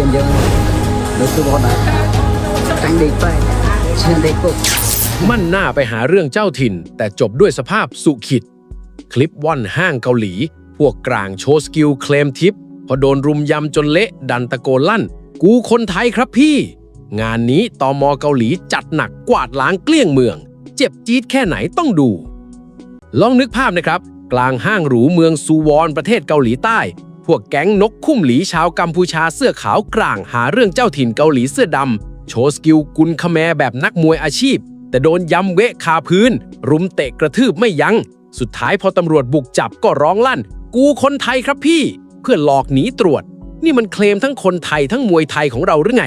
tiền cho nó cứ bỏ đó tránh đi phải trên đây cũng มั่นหน้าไปหาเรื่องเจ้าถิ่น แต่จบด้วยสภาพสุขิด คลิปว่อนห้างเกาหลี พวกกลางโชว์สกิลเคลมทิป พอโดนรุมยำจนเละ ดันตะโกนลั่น กูคนไทยครับพี่ งานนี้ตอมอเกาหลีจัดหนักกวาดล้างเกลี้ยงเมือง เจ็บจี๊ดแค่ไหนต้องดู ลองนึกภาพนะครับ กลางห้างหรูเมืองซูวอนประเทศเกาหลีใต้ วกแก๊งนกคุ้มหลีชาวกัมพูชาเสื้อขาวกลางหาเรื่องเจ้าถิ่นเกาหลีเสื้อดำโชว์สกิลกุนคแมแบบนักมวยอาชีพ แต่โดนยำเวะคาพื้น รุมเตะกระทืบไม่ยัง้ง สุดท้ายพอตำรวจบุกจับก็ร้องลั่น กูคนไทยครับพี่ เพื่อหลอกหนีตรวจ นี่มันเคลมทั้งคนไทยทั้งมวยไทยของเราหรือไง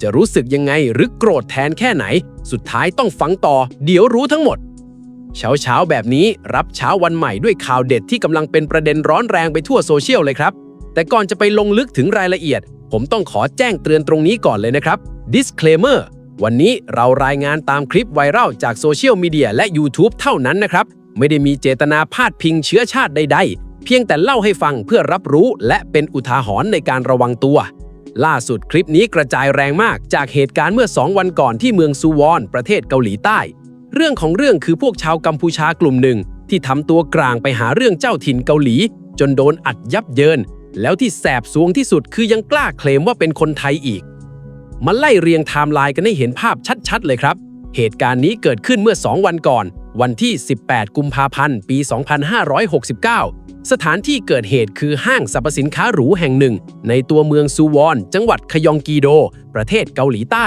จะรู้สึกยังไงหรือโกรธแทนแค่ไหน สุดท้ายต้องฟังต่อ เดี๋ยวรู้ทั้งหมด เช้าเช้าๆแบบนี้รับเช้าวันใหม่ด้วยข่าวเด็ดที่กำลังเป็นประเด็นร้อนแรงไปทั่วโซเชียลเลยครับ แต่ก่อนจะไปลงลึกถึงรายละเอียด ผมต้องขอแจ้งเตือนตรงนี้ก่อนเลยนะครับ disclaimer วันนี้เรารายงานตามคลิปไวรัลจากโซเชียลมีเดียและ YouTube เท่านั้นนะครับ ไม่ได้มีเจตนาพาดพิงเชื้อชาติใด ๆ เพียงแต่เล่าให้ฟังเพื่อรับรู้และเป็นอุทาหรณ์ในการระวังตัว ล่าสุดคลิปนี้กระจายแรงมากจากเหตุการณ์เมื่อ 2 วันก่อนที่เมืองซูวอน ประเทศเกาหลีใต้ เรื่องของเรื่องคือพวกชาวกัมพูชากลุ่มหนึ่ง ที่ทำตัวกลางไปหาเรื่องเจ้าถิ่นเกาหลี จนโดนอัดยับเยิน แล้วที่แสบสวงที่สุดคือยังกล้าเคลมว่าเป็นคนไทยอีก มาไล่เรียงไทม์ไลน์กันให้เห็นภาพชัดๆ เลยครับ เหตุการณ์นี้เกิดขึ้นเมื่อ 2 วันก่อน วันที่ 18 กุมภาพันธ์ปี 2569 สถานที่เกิดเหตุคือห้างสรรพสินค้าหรูแห่งหนึ่ง ในตัวเมืองซูวอนจังหวัดคยองกีโด ประเทศเกาหลีใต้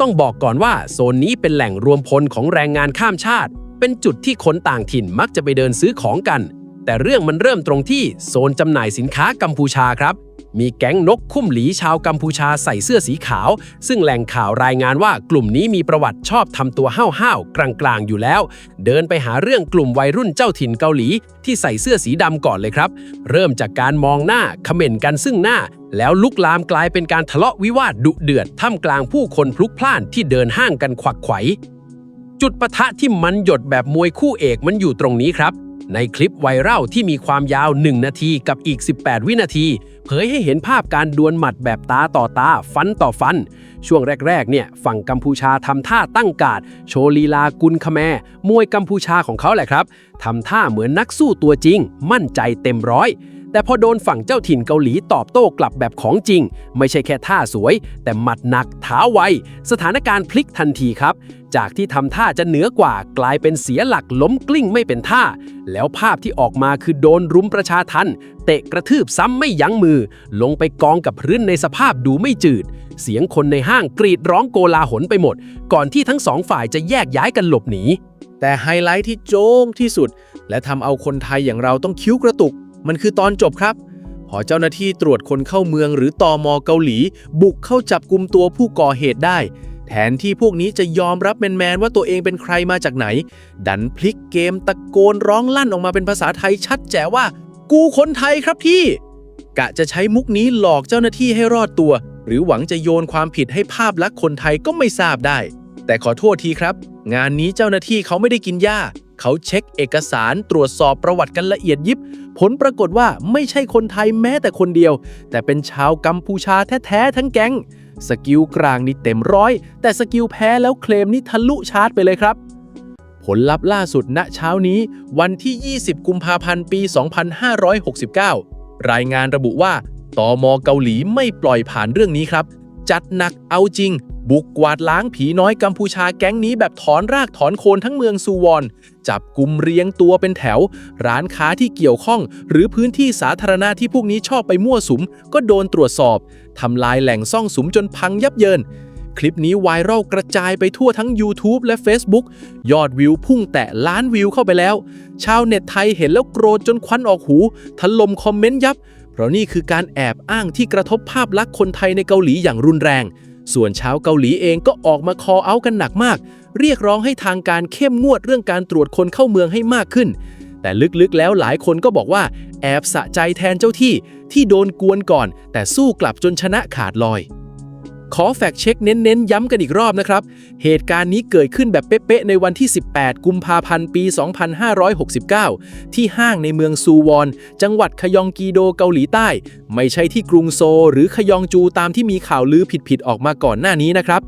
ต้องบอกก่อนว่าโซนนี้เป็นแหล่งรวมพลของแรงงานข้ามชาติ เป็นจุดที่คนต่างถิ่นมักจะไปเดินซื้อของกัน แต่เรื่องมันเริ่มตรงที่โซนจำหน่ายสินค้ากัมพูชาครับ มีแก๊งนกคุ้มหลีชาวกัมพูชาใส่เสื้อสีขาว ซึ่งแหล่งข่าวรายงานว่ากลุ่มนี้มีประวัติชอบทำตัวห้าวๆกลางๆอยู่แล้ว เดินไปหาเรื่องกลุ่มวัยรุ่นเจ้าถิ่นเกาหลี ที่ใส่เสื้อสีดำก่อนเลยครับ เริ่มจากการมองหน้าเขม่นกันซึ่งหน้า แล้วลุกลามกลายเป็นการทะเลาะวิวาทดุเดือดท่ามกลางผู้คนพลุกพล่านที่เดินห้างกันขวักไขวจุดปะทะที่มันหยดแบบมวยคู่เอกมันอยู่ตรงนี้ครับ ในคลิปไวรัลที่มีความยาว 1 นาทีกับอีก 18 วินาที เผยให้เห็นภาพการดวลหมัดแบบตาต่อตา ฟันต่อฟัน ช่วงแรก ๆ เนี่ย ฝั่งกัมพูชาทำท่าตั้งกาด โชว์ลีลากุลคแมมวยกัมพูชาของเขาแหละครับทำท่าเหมือนนักสู้ตัวจริง มั่นใจเต็มร้อย แต่พอโดนฝั่งเจ้าถิ่นเกาหลีตอบโต้กลับแบบของจริง ไม่ใช่แค่ท่าสวย แต่หมัดหนักเท้าไว สถานการณ์พลิกทันทีครับ จากที่ทำท่าจะเหนือกว่ากลายเป็นเสียหลักล้มกลิ้งไม่เป็นท่า แล้วภาพที่ออกมาคือโดนรุมประชาทันเตะกระทืบซ้ำไม่ยั้งมือ ลงไปกองกับพื้นในสภาพดูไม่จืด เสียงคนในห้างกรีดร้องโกลาหลไปหมด ก่อนที่ทั้งสองฝ่ายจะแยกย้ายกันหลบหนีแต่ไฮไลท์ที่โจ้งที่สุด และทำเอาคนไทยอย่างเราต้องคิ้วกระตุก มันคือตอนจบครับ พอเจ้าหน้าที่ตรวจคนเข้าเมืองหรือตอมอเกาหลี บุกเข้าจับกลุ่มตัวผู้ก่อเหตุได้ แทนที่พวกนี้จะยอมรับแมนๆว่าตัวเองเป็นใครมาจากไหน ดันพลิกเกมตะโกนร้องลั่นออกมาเป็นภาษาไทยชัดแจ๋วว่า กูคนไทยครับพี่ กะจะใช้มุกนี้หลอกเจ้าหน้าที่ให้รอดตัว หรือหวังจะโยนความผิดให้ภาพลักษณ์คนไทยก็ไม่ทราบได้ แต่ขอโทษทีครับ งานนี้เจ้าหน้าที่เขาไม่ได้กินหญ้า เขาเช็คเอกสารตรวจสอบประวัติกันละเอียดยิบ ผลปรากฏว่าไม่ใช่คนไทยแม้แต่คนเดียว แต่เป็นชาวกัมพูชาแท้ๆทั้งแก๊ง สกิลกลางนี่เต็มร้อย แต่สกิลแพ้แล้วเคลมนี่ทะลุชาร์จไปเลยครับ ผลลัพธ์ล่าสุดณเช้านี้ วันที่ 20 กุมภาพันธ์ปี 2569 รายงานระบุว่าตอมเกาหลีไม่ปล่อยผ่านเรื่องนี้ครับ จัดหนักเอาจริง บุกกวาดล้างผีน้อยกัมพูชาแก๊งนี้แบบถอนรากถอนโคนทั้งเมืองซูวอน จับกลุ่มเรียงตัวเป็นแถว ร้านค้าที่เกี่ยวข้อง หรือพื้นที่สาธารณะที่พวกนี้ชอบไปมั่วสุม ก็โดนตรวจสอบทำลายแหล่งซ่องสุมจนพังยับเยินคลิปนี้ไวรัลกระจายไปทั่วทั้ง YouTube และ Facebook ยอดวิวพุ่งแตะล้านวิวเข้าไปแล้ว ชาวเน็ตไทยเห็นแล้วโกรธจนควันออกหูถล่มคอมเมนต์ยับ เพราะนี่คือการแอบอ้างที่กระทบภาพลักษณ์คนไทยในเกาหลีอย่างรุนแรง ส่วนชาวเกาหลีเองก็ออกมาคอเอากันหนักมาก เรียกร้องให้ทางการเข้มงวดเรื่องการตรวจคนเข้าเมืองให้มากขึ้น แต่ลึกๆแล้วหลายคนก็บอกว่า แอบสะใจแทนเจ้าที่ที่โดนกวนก่อน แต่สู้กลับจนชนะขาดลอย ขอแฟกเช็คเน้นๆ ย้ำกันอีกรอบนะครับ เหตุการณ์นี้เกิดขึ้นแบบเป๊ะๆ ในวันที่ 18 กุมภาพันธ์ ปี 2569 ที่ห้างในเมืองซูวอน จังหวัดขยองกีโดเกาหลีใต้ ไม่ใช่ที่กรุงโซลหรือขยองจูตามที่มีข่าวลือผิดๆ ออกมาก่อนหน้านี้นะครับ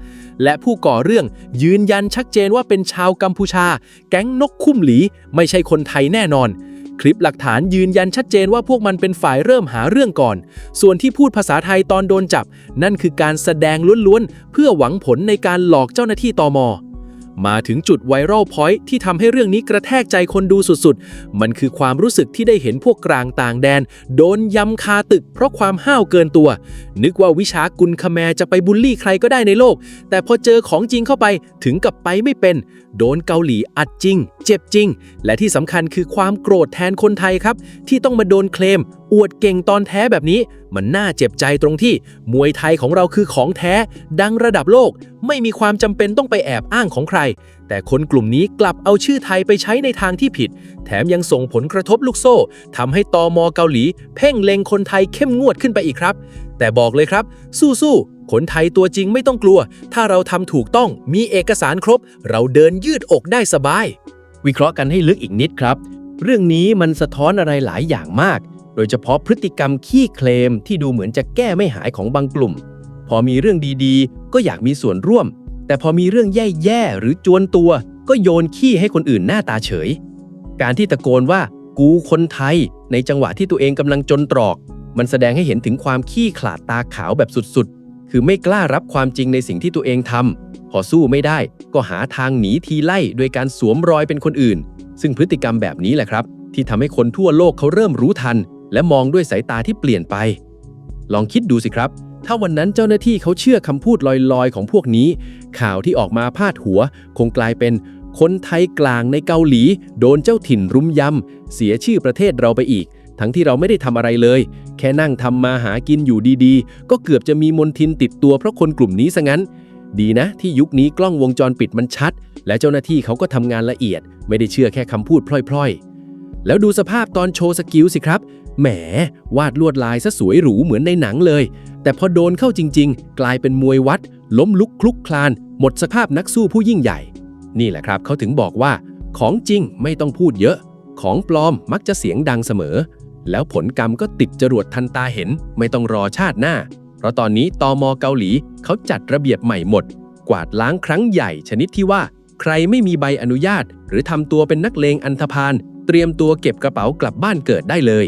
และผู้ก่อเรื่องยืนยันชัดเจนว่าเป็นชาวกัมพูชา แก๊งนกคุ้มหลี ไม่ใช่คนไทยแน่นอน คลิปหลักฐานยืนยันชัดเจนว่าพวกมันเป็นฝ่ายเริ่มหาเรื่องก่อน ส่วนที่พูดภาษาไทยตอนโดนจับ นั่นคือการแสดงล้วนๆ เพื่อหวังผลในการหลอกเจ้าหน้าที่ตอม มาถึงจุดไวรัลพอยต์ที่ทำให้เรื่องนี้กระแทกใจคนดูสุดๆ มันคือความรู้สึกที่ได้เห็นพวกกลางต่างแดน โดนยำคาตึกเพราะความห้าวเกินตัว นึกว่าวิชากุลคแมร์จะไปบูลลี่ใครก็ได้ในโลก แต่พอเจอของจริงเข้าไปถึงกับไปไม่เป็น โดนเกาหลีอัดจริง เจ็บจริง และที่สำคัญคือความโกรธแทนคนไทยครับ ที่ต้องมาโดนเคลม อวดเก่งตอนแท้แบบนี้ มันน่าเจ็บใจตรงที่มวยไทยของเราคือของแท้ ดังระดับโลก ไม่มีความจำเป็นต้องไปแอบอ้างของใคร แต่คนกลุ่มนี้กลับเอาชื่อไทยไปใช้ในทางที่ผิด แถมยังส่งผลกระทบลูกโซ่ทำให้ตอมเกาหลี เพ่งเล็งคนไทยเข้มงวดขึ้นไปอีกครับ แต่บอกเลยครับ สู้ๆคนไทยตัวจริงไม่ต้องกลัว ถ้าเราทำถูกต้องมีเอกสารครบ เราเดินยืดอกได้สบาย วิเคราะห์กันให้ลึกอีกนิดครับ เรื่องนี้มันสะท้อนอะไรหลายอย่างมาก โดยเฉพาะพฤติกรรมขี้เคลมที่ดูเหมือนจะแก้ไม่หายของบางกลุ่ม พอมีเรื่องดีๆ ก็อยากมีส่วนร่วม แต่พอมีเรื่องแย่ๆหรือจวนตัว ก็โยนขี้ให้คนอื่นหน้าตาเฉย การที่ตะโกนว่ากูคนไทย ในจังหวะที่ตัวเองกำลังจนตรอก มันแสดงให้เห็นถึงความขี้ขลาดตาขาวแบบสุดๆ คือไม่กล้ารับความจริงในสิ่งที่ตัวเองทำพอสู้ไม่ได้ ก็หาทางหนีทีไล่โดยการสวมรอยเป็นคนอื่น ซึ่งพฤติกรรมแบบนี้แหละครับ ที่ทำให้คนทั่วโลกเขาเริ่มรู้ทัน และมองด้วยสายตาที่เปลี่ยนไป ลองคิดดูสิครับ ถ้าวันนั้นเจ้าหน้าที่เขาเชื่อคำพูดลอยๆ ของพวกนี้ ข่าวที่ออกมาพาดหัว คงกลายเป็นคนไทยกลางในเกาหลี โดนเจ้าถิ่นรุมยำ เสียชื่อประเทศเราไปอีก ทั้งที่เราไม่ได้ทำอะไรเลย แค่นั่งทำมาหากินอยู่ดีๆ ก็เกือบจะมีมนทินติดตัวเพราะคนกลุ่มนี้ซะงั้น ดีนะที่ยุคนี้กล้องวงจรปิดมันชัด และเจ้าหน้าที่เขาก็ทำงานละเอียด ไม่ได้เชื่อแค่คำพูดพล่อยๆ แล้วดูสภาพตอนโชว์สกิลสิครับ แหม วาดลวดลายซะสวยหรูเหมือนในหนังเลย แต่พอโดนเข้าจริง ๆ กลายเป็นมวยวัด ล้มลุกคลุกคลาน หมดสภาพนักสู้ผู้ยิ่งใหญ่ นี่แหละครับเขาถึงบอกว่า ของจริงไม่ต้องพูดเยอะ ของปลอมมักจะเสียงดังเสมอ แล้วผลกรรมก็ติดจรวดทันตาเห็น ไม่ต้องรอชาติหน้า เพราะตอนนี้ตอมเกาหลีเขาจัดระเบียบใหม่หมด กวาดล้างครั้งใหญ่ชนิดที่ว่า ใครไม่มีใบอนุญาต หรือทำตัวเป็นนักเลงอันธพาลเตรียมตัวเก็บกระเป๋ากลับบ้านเกิดได้เลย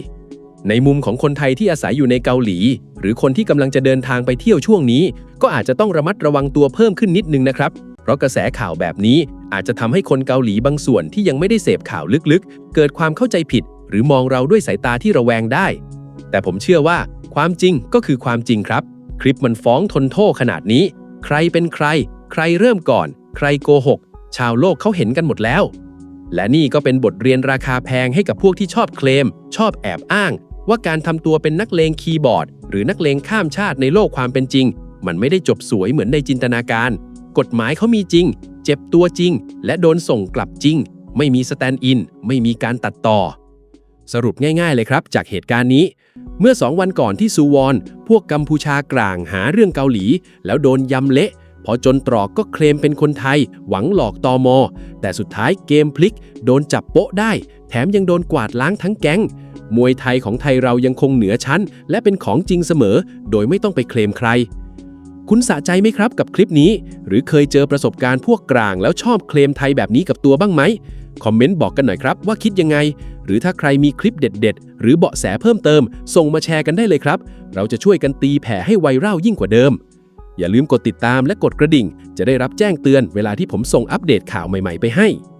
ในมุมของคนไทยที่อาศัยอยู่ในเกาหลี หรือคนที่กำลังจะเดินทางไปเที่ยวช่วงนี้ ก็อาจจะต้องระมัดระวังตัวเพิ่มขึ้นนิดนึงนะครับ เพราะกระแสข่าวแบบนี้อาจจะทำให้คนเกาหลีบางส่วนที่ยังไม่ได้เสพข่าวลึกๆ เกิดความเข้าใจผิด หรือมองเราด้วยสายตาที่ระแวงได้ แต่ผมเชื่อว่า ความจริงก็คือความจริงครับ คลิปมันฟ้องทนโทษขนาดนี้ ใครเป็นใคร ใครเริ่มก่อน ใครโกหก ชาวโลกเขาเห็นกันหมดแล้วและนี่ก็เป็นบทเรียนราคาแพงให้กับพวกที่ชอบเคลม ชอบแอบอ้าง ว่าการทำตัวเป็นนักเลงคีย์บอร์ด หรือนักเลงข้ามชาติในโลกความเป็นจริง มันไม่ได้จบสวยเหมือนในจินตนาการ กฎหมายเขามีจริง เจ็บตัวจริง และโดนส่งกลับจริง ไม่มีสแตนด์อิน ไม่มีการตัดต่อ สรุปง่ายๆเลยครับ จากเหตุการณ์นี้ เมื่อสองวันก่อนที่ซูวอน พวกกัมพูชากลางหาเรื่องเกาหลี แล้วโดนยำเละพอจนตรอกก็เคลมเป็นคนไทย หวังหลอกตอมอแต่สุดท้ายเกมพลิก โดนจับโปะได้ แถมยังโดนกวาดล้างทั้งแก๊ง มวยไทยของไทยเรายังคงเหนือชั้น และเป็นของจริงเสมอ โดยไม่ต้องไปเคลมใคร คุณสะใจไหมครับกับคลิปนี้ หรือเคยเจอประสบการณ์พวกกลางแล้วชอบเคลมไทยแบบนี้กับตัวบ้างไหมคอมเมนต์บอกกันหน่อยครับว่าคิดยังไง หรือถ้าใครมีคลิปเด็ด ๆ หรือเบาะแสเพิ่มเติม ส่งมาแชร์กันได้เลยครับ เราจะช่วยกันตีแผ่ให้ไวรัลยิ่งกว่าเดิม อย่าลืมกดติดตามและกดกระดิ่ง จะได้รับแจ้งเตือนเวลาที่ผมส่งอัปเดตข่าวใหม่ ๆ ไปให้